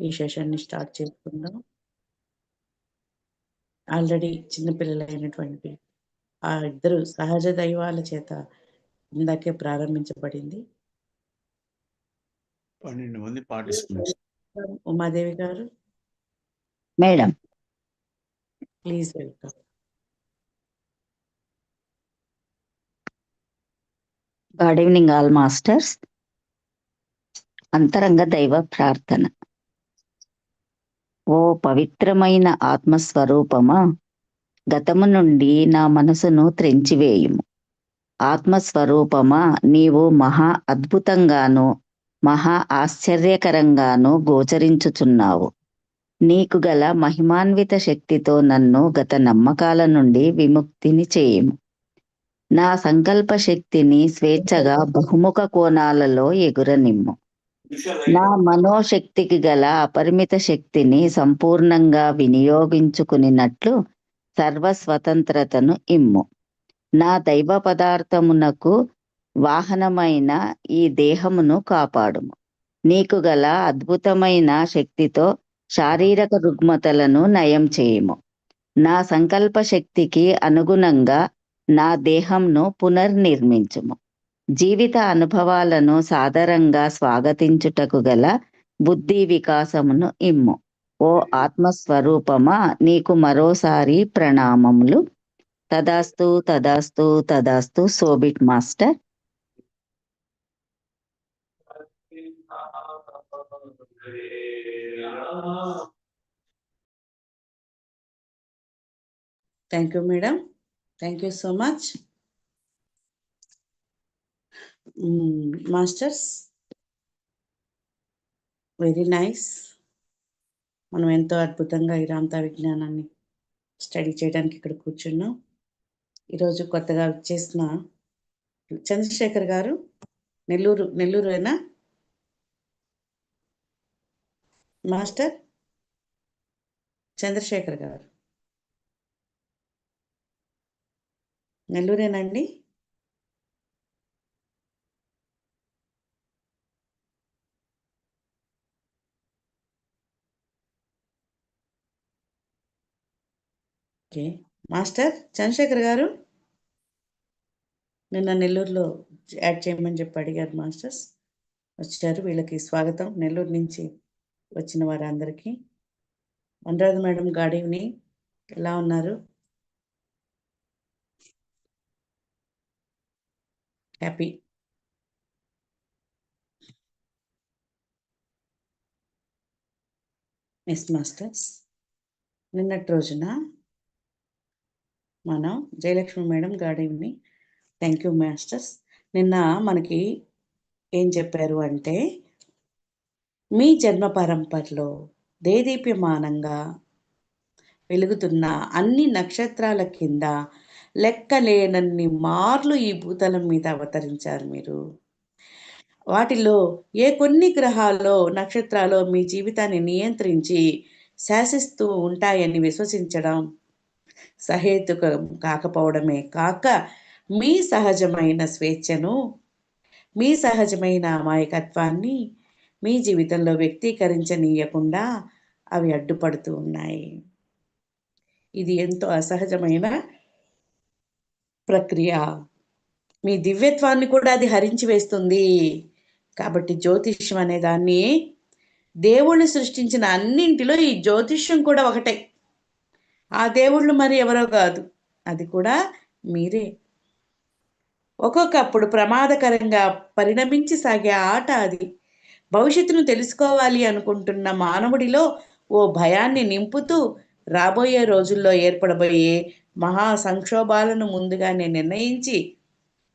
ఈ సెషన్ని స్టార్ట్ చేసుకుందాం. ఆల్రెడీ చిన్నపిల్లలైనటువంటి ఆ ఇద్దరు సహజ దైవాల చేత ఇందాకే ప్రారంభించబడింది. పన్నెండు మంది participants. Umadevi garu. Madam. Please welcome good evening all masters అంతరంగ దైవ ప్రార్థన. ఓ పవిత్రమైన ఆత్మస్వరూపమా? గతము నుండి నా మనసును త్రెంచివేయుము. ఆత్మస్వరూపమా? నీవు మహా అద్భుతంగాను మహా ఆశ్చర్యకరంగాను గోచరించుచున్నావు. నీకు గల మహిమాన్విత శక్తితో నన్ను గత నమ్మకాల నుండి విముక్తిని చేయము. నా సంకల్ప శక్తిని స్వేచ్ఛగా బహుముఖ కోణాలలో ఎగురనిమ్ము. నా మనోశక్తికి గల అపరిమిత శక్తిని సంపూర్ణంగా వినియోగించుకునినట్లు సర్వ స్వతంత్రతను ఇమ్ము. నా దైవ పదార్థమునకు వాహనమైన ఈ దేహమును కాపాడుము. నీకు గల అద్భుతమైన శక్తితో శారీరక రుగ్మతలను నయం చేయుము. నా సంకల్ప శక్తికి అనుగుణంగా నా దేహంను పునర్నిర్మించుము. జీవిత అనుభవాలను సాదరంగా స్వాగతించుటకు గల బుద్ధి వికాసమును ఇమ్ము. ఓ ఆత్మస్వరూపమా నీకు మరోసారి ప్రణామములు. తదాస్తు తదాస్తు తదాస్తు so be it master. Thank you madam thank you so much masters very nice మనం ఎంతో అద్భుతంగా ఈ రామతా విజ్ఞానాన్ని స్టడీ చేయడానికి ఇక్కడ కూర్చున్నాం. ఈరోజు కొత్తగా చేసిన చంద్రశేఖర్ గారు నెల్లూరు నెల్లూరేనా? మాస్టర్ చంద్రశేఖర్ గారు. నెల్లూరేనండి ఓకే మాస్టర్ చంద్రశేఖర్ గారు నిన్న నెల్లూరులో యాడ్ చేయమని చెప్పి అడిగారు మాస్టర్స్ వచ్చారు వీళ్ళకి స్వాగతం. నెల్లూరు నుంచి వచ్చిన వారందరికీ. అనురాధ మేడం గాడ్ ఈవినింగ్ ఎలా ఉన్నారు? హ్యాపీ ఎస్ మాస్టర్స్ నిన్నటి రోజున? మనం Jayalakshmi madam good evening thank you masters నిన్న మనకి ఏం చెప్పారు అంటే మీ జన్మ పరంపరలో దేదీప్యమానంగా వెలుగుతున్న అన్ని నక్షత్రాల కింద లెక్కలేనన్ని మార్లు ఈ భూతలం మీద అవతరించారు మీరు. వాటిలో ఏ కొన్ని గ్రహాల్లో నక్షత్రాలు మీ జీవితాన్ని నియంత్రించి శాసిస్తూ ఉంటాయని విశ్వసించడం సహేతుకం కాకపోవడమే కాక మీ సహజమైన స్వేచ్ఛను మీ సహజమైన అమాయకత్వాన్ని మీ జీవితంలో వ్యక్తీకరించనీయకుండా అవి అడ్డుపడుతూ ఉన్నాయి. ఇది ఎంతో అసహజమైన ప్రక్రియ. మీ దివ్యత్వాన్ని కూడా అది హరించి వేస్తుంది. కాబట్టి జ్యోతిష్యం అనే దాన్ని దేవుళ్ళు సృష్టించిన అన్నింటిలో ఈ జ్యోతిష్యం కూడా ఒకటే. ఆ దేవుళ్ళు మరి ఎవరో కాదు. అది కూడా మీరే. ఒక్కొక్కప్పుడు ప్రమాదకరంగా పరిణమించి సాగే ఆట అది. భవిష్యత్తును తెలుసుకోవాలి అనుకుంటున్న మానవుడిలో ఓ భయాన్ని నింపుతూ రాబోయే రోజుల్లో ఏర్పడబోయే మహా సంక్షోభాలను ముందుగానే నిర్ణయించి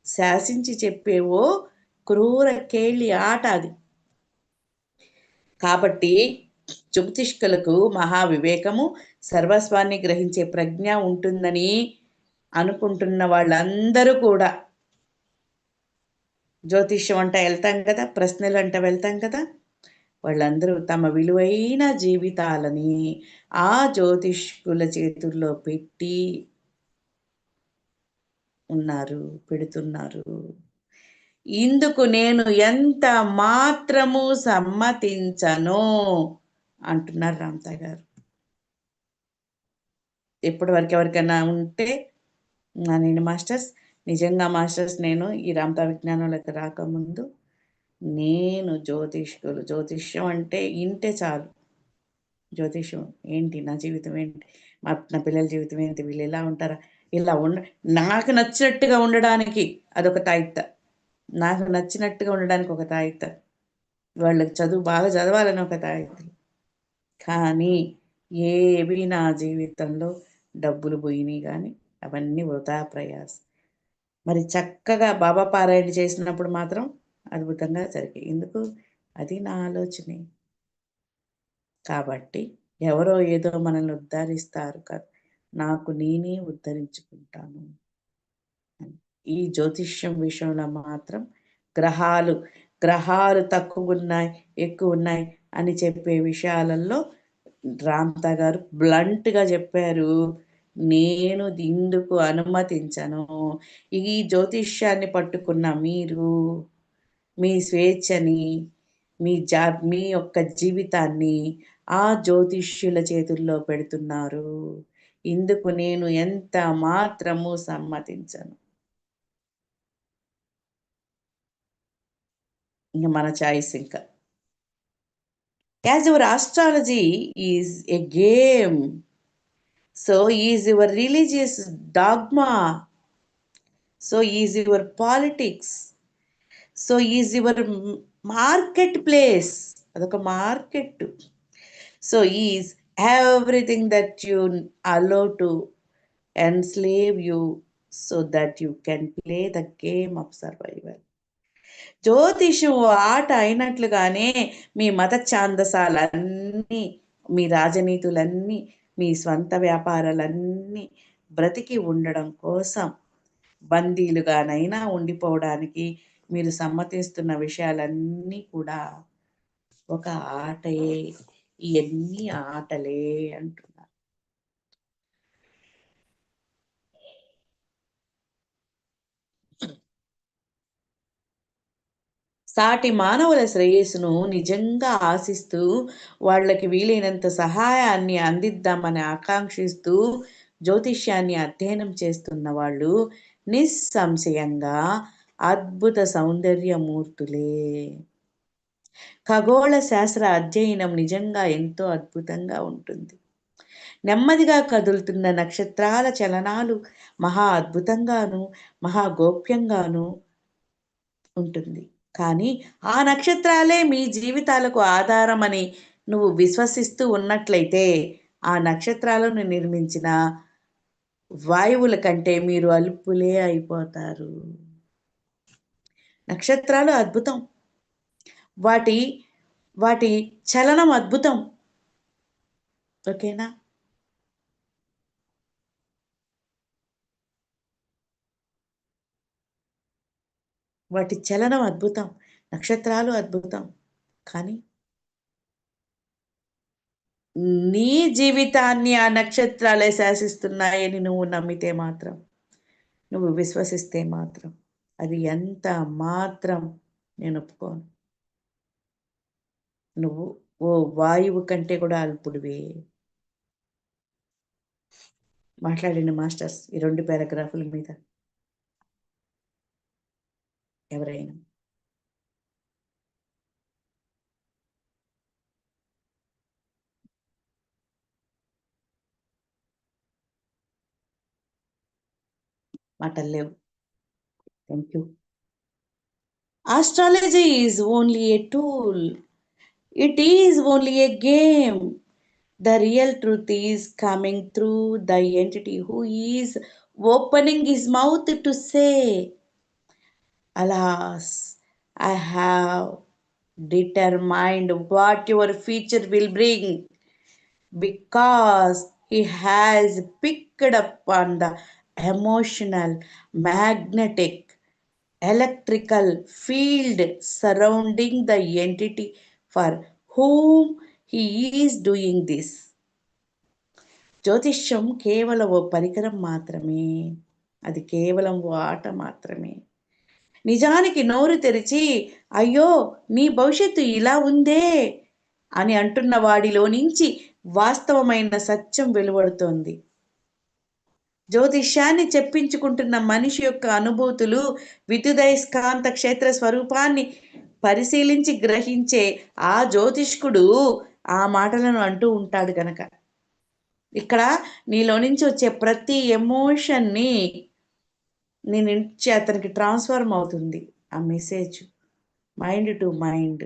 శాసించి చెప్పే ఓ క్రూర కేళి ఆట అది. కాబట్టి జ్యోతిష్కులకు మహా వివేకము సర్వస్వాన్ని గ్రహించే ప్రజ్ఞ ఉంటుందని అనుకుంటున్న వాళ్ళందరూ కూడా. జ్యోతిష్యం అంట వెళ్తాం కదా ప్రశ్నలు అంట వెళ్తాం కదా. వాళ్ళందరూ తమ విలువైన జీవితాలని ఆ జ్యోతిష్కుల చేతుల్లో పెట్టి ఉన్నారు పెడుతున్నారు. ఇందుకు నేను ఎంత మాత్రము సమ్మతించను అంటున్నారు రామ్తా గారు. ఇప్పటి వరకు ఎవరికైనా ఉంటే నా నేను మాస్టర్స్ నిజంగా మాస్టర్స్ నేను ఈ రామతా విజ్ఞానంలోకి రాకముందు నేను జ్యోతిష్కులు జ్యోతిష్యం అంటే ఇంటే చాలు. జ్యోతిష్యం ఏంటి? నా జీవితం ఏంటి? మా నా పిల్లల జీవితం ఏంటి? వీళ్ళు ఎలా ఉంటారా? ఇలా ఉండ నాకు నచ్చినట్టుగా ఉండడానికి అదొక తాయిత్త. నాకు నచ్చినట్టుగా ఉండడానికి ఒక తాయిత్త. వాళ్ళకి చదువు బాగా చదవాలని ఒక తాయిత్త. కానీ ఏవి నా జీవితంలో డబ్బులు పోయినాయి కానీ అవన్నీ వృధా ప్రయాస. మరి చక్కగా బాబా పారాయణ చేసినప్పుడు మాత్రం అద్భుతంగా జరిగాయి. ఎందుకు? అది నా ఆలోచనే. కాబట్టి ఎవరో ఏదో మనల్ని ఉద్ధరిస్తారు కదా. నాకు నేనే ఉద్ధరించుకుంటాను. ఈ జ్యోతిష్యం విషయంలో మాత్రం గ్రహాలు గ్రహాలు తక్కువ ఉన్నాయి ఎక్కువ ఉన్నాయి అని చెప్పే విషయాలలో రాంతా గారు బ్లంట్గా చెప్పారు. నేను ఇందుకు అనుమతించను. ఈ జ్యోతిష్యాన్ని పట్టుకున్న మీరు మీ స్వేచ్ఛని మీ జా మీ యొక్క జీవితాన్ని ఆ జ్యోతిష్యుల చేతుల్లో పెడుతున్నారు. ఇందుకు నేను ఎంత మాత్రము సమ్మతించను. ఇంకా మన చాయిస్ ఇంకా. As your astrology is a game. So is your religious dogma so is your politics so is your market place అదొక market. So is everything that you allow to enslave you so that you can play the game of survival జ్యోతిషం ఆట అయినట్లుగానే మీ మత ఛాందసాలన్నీ మీ రాజనీతులన్నీ మీ స్వంత వ్యాపారాలన్నీ బ్రతికి ఉండడం కోసం బందీలుగానైనా ఉండిపోవడానికి మీరు సమ్మతిస్తున్న విషయాలన్నీ కూడా ఒక ఆటయే. ఇవన్నీ ఆటలే అంటున్నారు. సాటి మానవుల శ్రేయస్సును నిజంగా ఆశిస్తూ వాళ్ళకి వీలైనంత సహాయాన్ని అందిద్దామని ఆకాంక్షిస్తూ జ్యోతిష్యాన్ని అధ్యయనం చేస్తున్న వాళ్ళు నిస్సంశయంగా అద్భుత సౌందర్యమూర్తులే. ఖగోళ శాస్త్ర అధ్యయనం నిజంగా ఎంతో అద్భుతంగా ఉంటుంది. నెమ్మదిగా కదులుతున్న నక్షత్రాల చలనాలు మహా అద్భుతంగాను మహా గోప్యంగాను ఉంటుంది. కానీ ఆ నక్షత్రాలే మీ జీవితాలకు ఆధారమని నువ్వు విశ్వసిస్తూ ఉన్నట్లయితే ఆ నక్షత్రాలను నిర్మించిన వాయువుల కంటే మీరు అల్పులే అయిపోతారు. నక్షత్రాలు అద్భుతం. వాటి వాటి చలనం అద్భుతం. ఓకేనా? వాటి చలనం అద్భుతం నక్షత్రాలు అద్భుతం. కానీ నీ జీవితాన్ని ఆ నక్షత్రాలే శాసిస్తున్నాయని నువ్వు నమ్మితే మాత్రం నువ్వు విశ్వసిస్తే మాత్రం అది ఎంత మాత్రం నేను ఒప్పుకోను. నువ్వు ఓ వాయువు కంటే కూడా అల్పుడివే. మాట్లాడండి మాస్టర్స్ ఈ రెండు పారాగ్రాఫుల మీద. ఎవరైనా మాటలు లేవు thank you astrology is only a tool it is only a game the real truth is coming through the entity who is opening his mouth to say alas I have determined what your future will bring because he has picked up on the emotional, magnetic, electrical field surrounding the entity for whom he is doing this. జ్యోతిష్యం కేవలం ఓ పరికరం మాత్రమే అది కేవలం ఓ ఆట మాత్రమే నిజానికి నోరు తెరిచి అయ్యో నీ భవిష్యత్తు ఇలా ఉందే అని అంటున్న వాడిలో నుంచి వాస్తవమైన సత్యం వెలువడుతోంది. జ్యోతిష్యాన్ని చెప్పించుకుంటున్న మనిషి యొక్క అనుభూతులు విద్యుదయస్కాంత క్షేత్ర స్వరూపాన్ని పరిశీలించి గ్రహించే ఆ జ్యోతిష్కుడు ఆ మాటలను అంటూ ఉంటాడు గనక. ఇక్కడ నీలో నుంచి వచ్చే ప్రతి ఎమోషన్ని నీ నుంచి అతనికి ట్రాన్స్ఫార్మ్ అవుతుంది ఆ మెసేజ్. Mind to mind.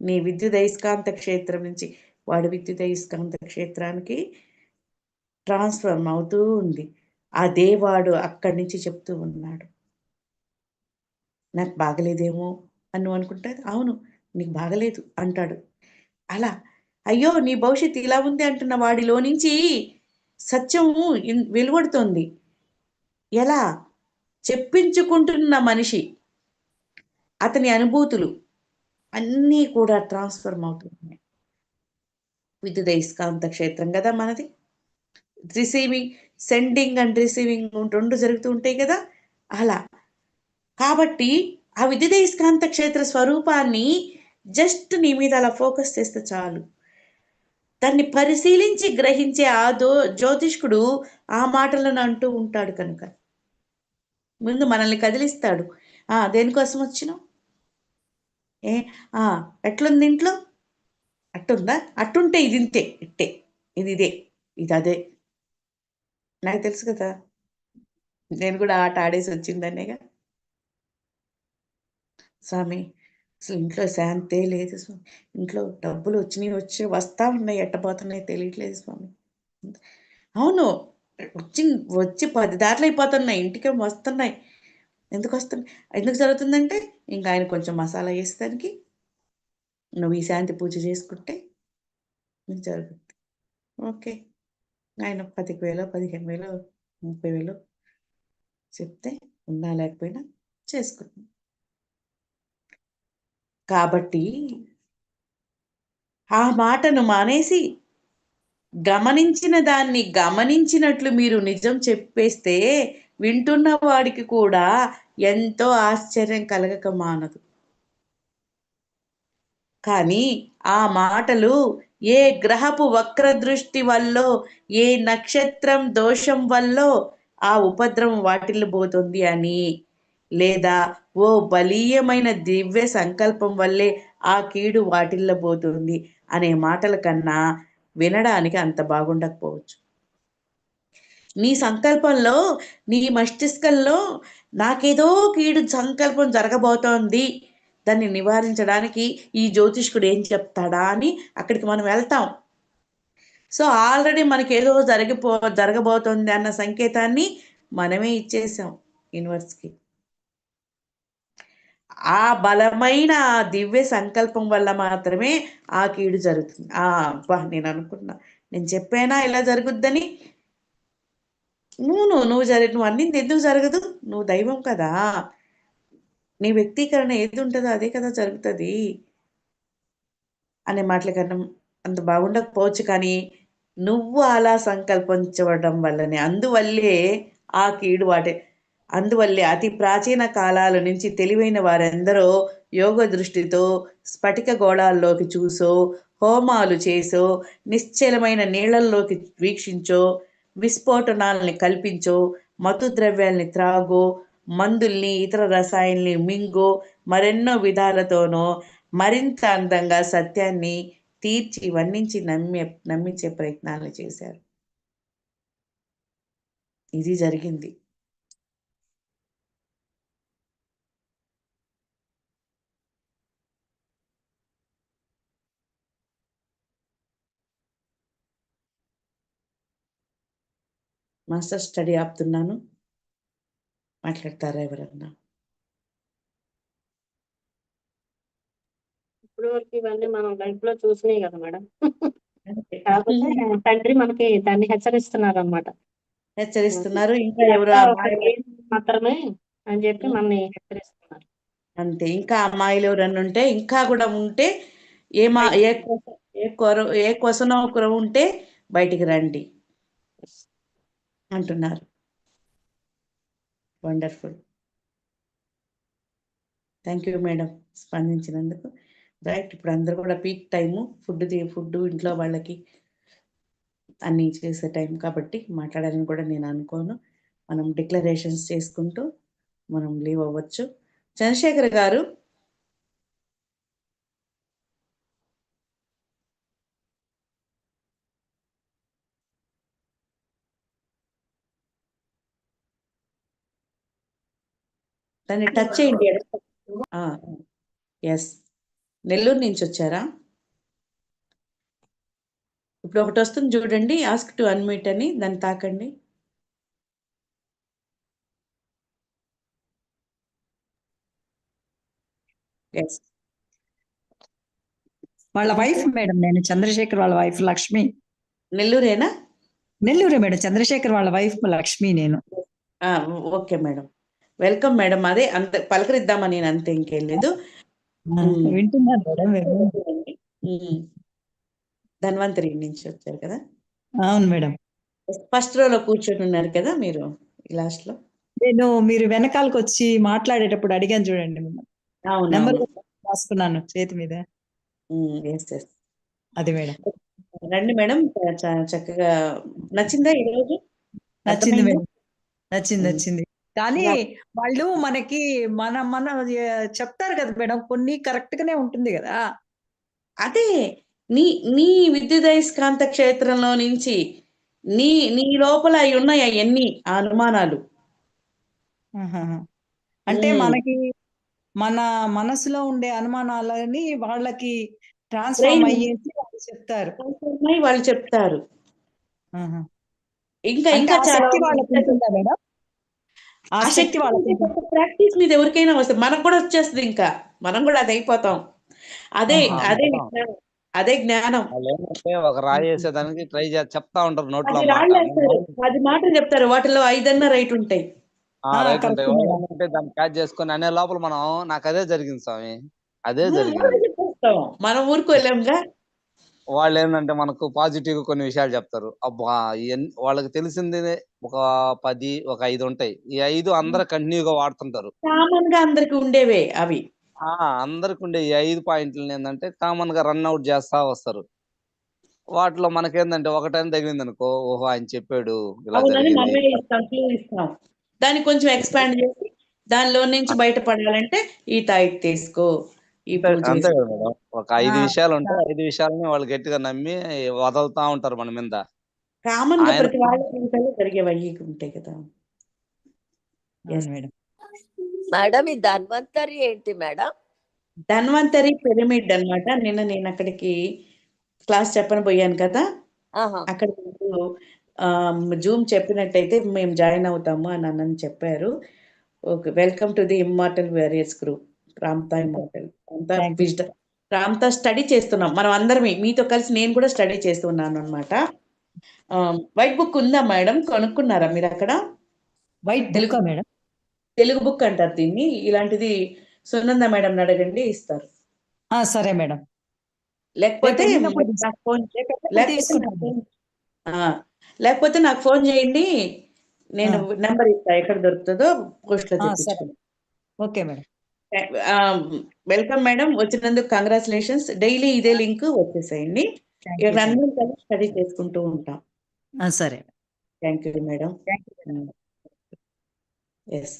నీ విద్యుదయస్కాంత క్షేత్రం నుంచి వాడి విద్యుదయస్కాంత క్షేత్రానికి ట్రాన్స్ఫార్మ్ అవుతూ ఉంది. అదే వాడు అక్కడి నుంచి చెప్తూ ఉన్నాడు. నాకు బాగలేదేమో అని నువ్వు అనుకుంటే అవును నీకు బాగలేదు అంటాడు. అలా అయ్యో నీ భవిష్యత్తు ఇలా ఉంది అంటున్న వాడిలో నుంచి సత్యము వెలువడుతోంది. ఎలా? చెప్పించుకుంటున్న మనిషి అతని అనుభూతులు అన్నీ కూడా ట్రాన్స్ఫర్మ్ అవుతున్నాయి. విద్యుదయస్కాంత క్షేత్రం కదా మనది. రిసీవింగ్ సెండింగ్ అండ్ రిసీవింగ్ రెండు జరుగుతూ ఉంటాయి కదా. అలా. కాబట్టి ఆ విద్యుదయస్కాంత క్షేత్ర స్వరూపాన్ని జస్ట్ నీ మీద అలా ఫోకస్ చేస్తే చాలు. దాన్ని పరిశీలించి గ్రహించే ఆ దో జ్యోతిష్కుడు ఆ మాటలను అంటూ ఉంటాడు కనుక. ముందు మనల్ని కదిలిస్తాడు. ఆ దేనికోసం వచ్చినావు? ఏ ఆ ఎట్లుంది ఇంట్లో? అట్టుందా? అట్టుంటే ఇది ఇంతే ఇట్టే ఇది ఇదే ఇది అదే. నాకు తెలుసు కదా నేను కూడా ఆట ఆడేసి వచ్చిందనేగా. స్వామి అసలు ఇంట్లో శాంతే లేదు స్వామి. ఇంట్లో డబ్బులు వచ్చినాయి వచ్చి వస్తా ఉన్నాయి ఎట్టబోతున్నాయి తెలియట్లేదు స్వామి. అవును వచ్చి వచ్చి పది దారులు అయిపోతున్నాయి. ఇంటికే వస్తున్నాయి. ఎందుకు వస్తున్నాయి? ఎందుకు జరుగుతుందంటే ఇంకా ఆయన కొంచెం మసాలా వేసేదానికి నువ్వు ఈ శాంతి పూజ చేసుకుంటే నీకు జరుగుతుంది ఓకే. ఆయన పదికి వేలు పదిహేను వేలు ముప్పై వేలు చెప్తే ఉన్నా లేకపోయినా చేసుకుంటాం. కాబట్టి ఆ మాటను మానేసి గమనించిన దాన్ని గమనించినట్లు మీరు నిజం చెప్పేస్తే వింటున్న వాడికి కూడా ఎంతో ఆశ్చర్యం కలగక మానదు. కానీ ఆ మాటలు ఏ గ్రహపు వక్ర దృష్టి వల్ల ఏ నక్షత్రం దోషం వల్ల ఆ ఉపద్రవం వాటిల్లిపోతుంది అని లేదా ఓ బలీయమైన దివ్య సంకల్పం వల్లే ఆ కీడు వాటిల్లబోతుంది అనే మాటల కన్నా వినడానికి అంత బాగుండకపోవచ్చు. నీ సంకల్పంలో నీ మస్తిష్కంలో నాకేదో కీడు సంకల్పం జరగబోతోంది. దాన్ని నివారించడానికి ఈ జ్యోతిష్కుడు ఏం చెప్తాడా అని అక్కడికి మనం వెళ్తాం. సో ఆల్రెడీ మనకి ఏదో జరిగిపో జరగబోతోంది అన్న సంకేతాన్ని మనమే ఇచ్చేసాం యూనివర్స్కి ఆ బలమైన దివ్య సంకల్పం వల్ల మాత్రమే ఆ కీడు జరుగుతుంది. ఆ అబ్బా నేను అనుకున్నా. నేను చెప్పానా ఇలా జరుగుద్దని? నువ్వు నువ్వు నువ్వు జరి నువ్వు అన్నింది ఎందుకు జరగదు? నువ్వు దైవం కదా. నీ వ్యక్తీకరణ ఏది ఉంటుందో అదే కదా జరుగుతుంది. అనే మాటల కన్నా అంత బాగుండకపోవచ్చు కానీ నువ్వు అలా సంకల్పించడం వల్లనే అందువల్లే ఆ కీడు వాటే అందువల్లే అతి ప్రాచీన కాలాల నుంచి తెలివైన వారందరూ యోగ దృష్టితో స్ఫటిక గోళాల్లోకి చూసో హోమాలు చేసో నిశ్చలమైన నీళ్ళల్లోకి వీక్షించో విస్ఫోటనాల్ని కల్పించో మత్తు ద్రవ్యాల్ని త్రాగో మందుల్ని ఇతర రసాయల్ని మింగో మరెన్నో విధాలతోనో మరింత అందంగా సత్యాన్ని తీర్చి వర్ణించి నమ్మే నమ్మించే ప్రయత్నాలు చేశారు. ఇది జరిగింది. మాస్టర్ స్టడీ ఆపుతున్నాను. మాట్లాడతారా ఎవరన్నా? ఇప్పుడు వరకు ఇవన్నీ మనం లైఫ్లో చూసినాయి కదా మేడం. కాకపోతే తండ్రి మనకి దాన్ని హెచ్చరిస్తున్నారు. అనమాట హెచ్చరిస్తున్నారు ఇంకా ఎవరు అమ్మాయిలు? మాత్రమే అని చెప్పి మనని హెచ్చరిస్తున్నారు. అంతే. ఇంకా అమ్మాయిలు ఎవరన్నా ఉంటే ఇంకా కూడా ఉంటే ఏ మా ఏ ఏ కొర ఏ కొసనో ఒకరు ఉంటే బయటికి రండి. అంటున్నారు. వండర్ఫుల్ థ్యాంక్ యూ మేడం స్పందించినందుకు. రైట్ ఇప్పుడు అందరూ కూడా పీక్ టైము ఫుడ్ ఫుడ్ ఇంట్లో వాళ్ళకి అన్నీ చేసే టైం కాబట్టి మాట్లాడాలని కూడా నేను అనుకోను. మనం డిక్లరేషన్స్ చేసుకుంటూ మనం లీవ్ అవ్వచ్చు. చంద్రశేఖర్ గారు దాన్ని టచ్ చేయండి. ఎస్ నెల్లూరు నుంచి వచ్చారా? ఇప్పుడు ఒకటి వస్తుంది చూడండి. ఆస్క్ టు అన్మీట్ అని. దాన్ని తాకండి. ఎస్ వాళ్ళ వైఫ్ మేడం నేను చంద్రశేఖర్ వాళ్ళ వైఫ్ లక్ష్మి. నెల్లూరేనా? నెల్లూరే మేడం. చంద్రశేఖర్ వాళ్ళ వైఫ్ లక్ష్మి నేను. Okay madam. Welcome madam. అదే అంత పలకరిద్దామని నేను అంతే ఇంకేం లేదు. వింటున్నాను మేడం. ధన్వంతరి నుంచి వచ్చారు కదా? అవును మేడం. ఫస్ట్ రోలో కూర్చొని ఉన్నారు కదా మీరు లాస్ట్లో? నేను మీరు వెనకాలకు వచ్చి మాట్లాడేటప్పుడు అడిగాను చూడండి మిమ్మల్ని. అవును నెంబర్ రాసుకున్నాను చేతి మీద. అది మేడం. రండి మేడం. చక్కగా నచ్చిందా ఈరోజు? నచ్చింది? మేడం. నచ్చింది. నచ్చింది. కానీ. వాళ్ళు మనకి మన మన చెప్తారు కదా మేడం కొన్ని కరెక్ట్ గానే ఉంటుంది కదా అదే నీ నీ విద్యుదయస్కాంత క్షేత్రంలో నుంచి నీ నీ లోపల అవి ఉన్నాయి అవన్నీ ఆ అనుమానాలు. అంటే. మనకి మన మనసులో ఉండే అనుమానాలని వాళ్ళకి ట్రాన్స్ఫార్మ్ అయ్యేసి వాళ్ళు చెప్తారు వాళ్ళు చెప్తారు. ఇంకా ఇంకా చాలా మేడం ఆ శక్తి వాళ్ళకి? ప్రాక్టీస్ మీద ఎవరికైనా వస్తుంది మనకు కూడా వచ్చేస్తుంది ఇంకా. మనం కూడా అది అయిపోతాం. అదే అదే. అదే జ్ఞానం. ఒక రాయి వేసేదానికి ట్రై చేసి చెప్తా ఉంటారు నోట్లో అది పది మాటలు చెప్తారు. వాటిలో ఐదన్నా రైట్ ఉంటాయి. దాన్ని క్యాచ్ చేసుకొని అనే లోపల మనం నాకు అదే జరిగింది స్వామి. అదే మనం జరిగింది. మనం ఊరుకోలేముగా. వాళ్ళు ఏంటంటే మనకు పాజిటివ్ కొన్ని విషయాలు చెప్తారు. అబ్బా వాళ్ళకి తెలిసింది ఒక పది ఒక ఐదు ఉంటాయి. ఈ ఐదు అందరు కంటిన్యూగా వాడుతుంటారు. కామన్గా అందరికి ఉండేవే అవి. ఆ అందరికి ఉండే ఈ ఐదు పాయింట్లు ఏంటంటే కామన్గా రన్ అవుట్ చేస్తా వస్తారు. వాటిలో మనకేందంటే ఒకటైనా తగిలింది అనుకో ఓహో ఆయన చెప్పాడు దాన్ని కొంచెం ఎక్స్పాండ్ చేసి దానిలో నుంచి బయటపడాలంటే ఈ తాయిత్ తీసుకో ఈ అంతే. కదా మేడం. ఒక ఐదు విషయాలు ఉంటాయి ఐదు విషయాలని వాళ్ళు గట్టిగా నమ్మి వదలుతా ఉంటారు మన మీద. కామన్గా ఆయన- ప్రతి వాళ్ళ జీవితంలో జరిగేవి అయ్యి ఉంటాయి కదా. మేడం. మేడం ఈ ధన్వంతరి ఏంటి మేడం? ధన్వంతరి పిరమిడ్ అన్నమాట. నిన్న నేను అక్కడికి క్లాస్ చెప్పని పోయాను కదా. అక్కడ జూమ్ చెప్పినట్టయితే మేము జాయిన్ అవుతాము అని అన్నని చెప్పారు. Okay welcome to the immortal warriors group. Ramtha immortal. you. Wisdom Ramtha study చేస్తున్నాం. మనం అందరం మీతో కలిసి నేను కూడా స్టడీ చేస్తున్నాను అనమాట వైట్ బుక్ ఉందా మేడం? కొనుక్కున్నారా మీరు అక్కడ? White Telugu- madam? Telugu book అంటారు దీన్ని. ఇలాంటిది సునంద మేడం అడగండి ఇస్తారు. సరే మేడం. లేకపోతే లేకపోతే. నాకు ఫోన్- ఆ, లేకపోతే నాకు ఫోన్ చేయండి. నేను నెంబర్ ఇస్తా ఎక్కడ దొరుకుతుందో పోస్ట్లో ఓకే మేడం. వెల్కమ్ మేడం వచ్చినందుకు కంగ్రాచులేషన్స్ డైలీ ఇదే లింక్ వచ్చేసేయండి. ఇక్కడ అందరం కలిసి స్టడీ చేసుకుంటూ ఉంటాం. సరే. Thank you madam. ఎస్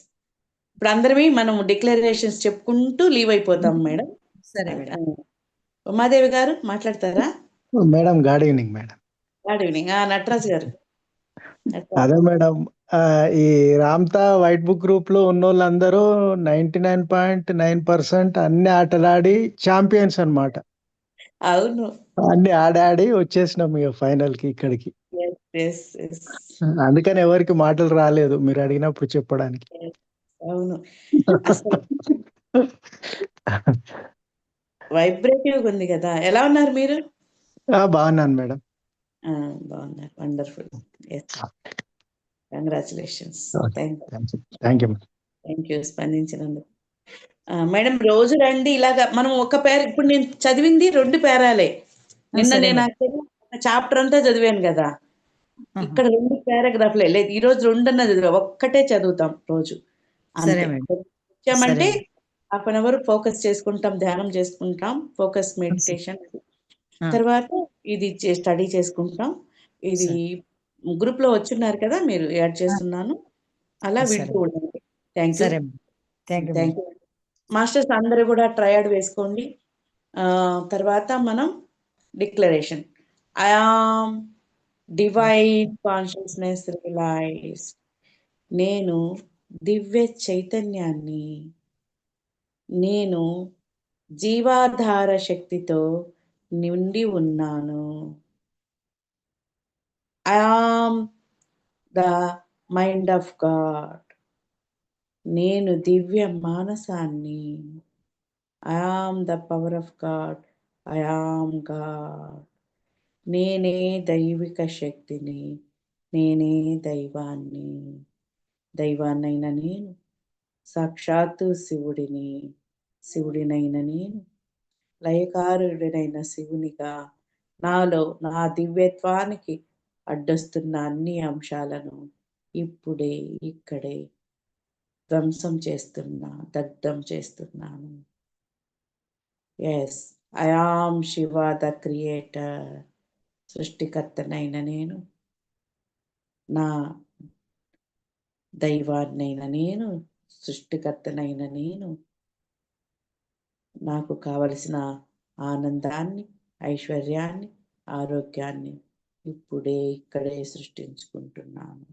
ఇప్పుడు అందరమే మనం డిక్లరేషన్స్ చెప్పుకుంటూ లీవ్ అయిపోతాం మేడం సరే మేడం ఉమాదేవి గారు మాట్లాడతారా? Madam good evening madam good evening Natraj garu. అదే మేడం. ఈ రామ్తా వైట్ బుక్ గ్రూప్లో ఉన్న వాళ్ళందరూ ninety nine point nine percent అన్ని ఆటలాడి ఛాంపియన్స్ అన్నమాట. అవును. అన్ని ఆడాడి వచ్చేసినాం ఇక ఫైనల్కి ఇక్కడికి అందుకని ఎవరికి మాటలు రాలేదు మీరు అడిగినప్పుడు చెప్పడానికి. అవును. వైబ్రేటివ్ ఉంది కదా. ఎలా ఉన్నారు మీరు? ఆ, బాగున్నాను మేడం. బాగున్నారు wonderful congratulations. Thank thank you thank you స్పందించినందుకు madam రోజు రండి ఇలాగా మనం ఒక పేర ఇప్పుడు నేను చదివింది రెండు పేరాలే నిన్న నేను చాప్టర్ అంతా చదివాను కదా. ఇక్కడ రెండు పారాగ్రాఫ్లే లేదు ఈ రోజు రెండు అన్నది చదివా. ఒక్కటే చదువుతాం రోజు. సరే. హాఫ్ అన్ అవర్ ఫోకస్ చేసుకుంటాం ధ్యానం చేసుకుంటాం ఫోకస్ మెడిటేషన్. తర్వాత ఇది స్టడీ చేసుకుంటాం ఇది గ్రూప్లో వచ్చున్నారు కదా మీరు యాడ్ చేస్తున్నాను. అలా. వింటూ ఉండండి thank you thank you masters అందరూ కూడా ట్రయడ్ వేసుకోండి. తర్వాత మనం declaration. I am divine consciousness realize నేను దివ్య చైతన్యాన్ని నేను జీవాధార శక్తితో నిండి ఉన్నాను. I am the mind of God నేను దివ్య మానసాన్ని. I am the power of God I am God నేనే దైవిక శక్తిని. నేనే దైవాన్ని. దైవాన్నైన నేను. సాక్షాత్తు శివుడిని. శివుడినైన నేను. లయకారుడైన శివునిగా నాలో నా దివ్యత్వానికి అడ్డొస్తున్న అన్ని అంశాలను ఇప్పుడే ఇక్కడే ధ్వంసం చేస్తున్నా దగ్ధం చేస్తున్నాను. Yes I am Shiva the creator సృష్టికర్తనైన నేను. నా దైవాన్నైన నేను సృష్టికర్తనైన నేను. నాకు కావలసిన ఆనందాన్ని ఐశ్వర్యాన్ని ఆరోగ్యాన్ని ఇప్పుడే ఇక్కడే సృష్టించుకుంటున్నాను.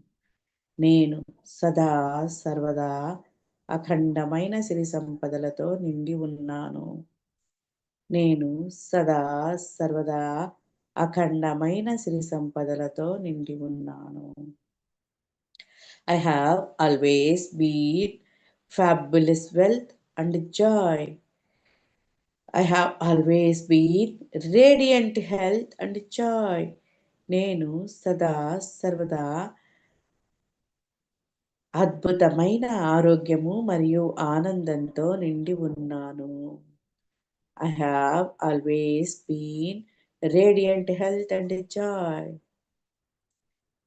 నేను సదా సర్వదా అఖండమైన సిరి సంపదలతో నిండి ఉన్నాను. నేను సదా సర్వదా అఖండమైన సిరి సంపదలతో నిండి ఉన్నాను. I have always been fabulous wealth and joy I have always been radiant health and joy నేను సదా సర్వదా అద్భుతమైన ఆరోగ్యము మరియు ఆనందంతో నిండి ఉన్నాను. I have always been radiant health and joy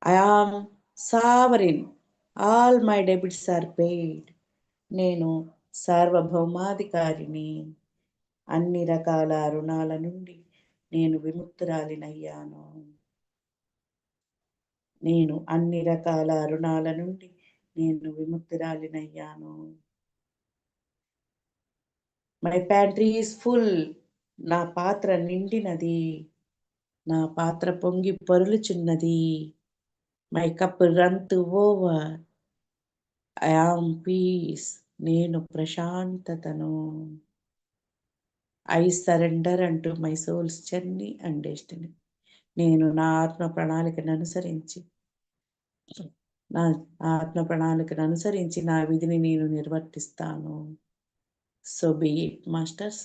I am sovereign all my debits are paid నేను సార్వభౌమాధికారిని. అన్ని రకాల రుణాల నుండి నేను విముక్తురాలినయ్యాను. నేను అన్ని రకాల రుణాల నుండి నేను విముక్తురాలినయ్యాను. మై ప్యాంట్రీ ఈస్ ఫుల్ నా పాత్ర నిండినది. నా పాత్ర పొంగి పొరులుచున్నది. My cup runneth over I am peace నేను ప్రశాంతతను. I surrender unto my soul's journey and destiny. నేను నా ఆత్మ ప్రణాళికను అనుసరించి నా ఆత్మ ప్రణాళికను అనుసరించి నా విధిని నేను నిర్వర్తిస్తాను. So be it masters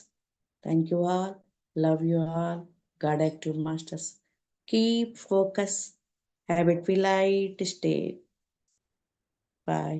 thank you all love you all God active masters keep focus habit we light stay bye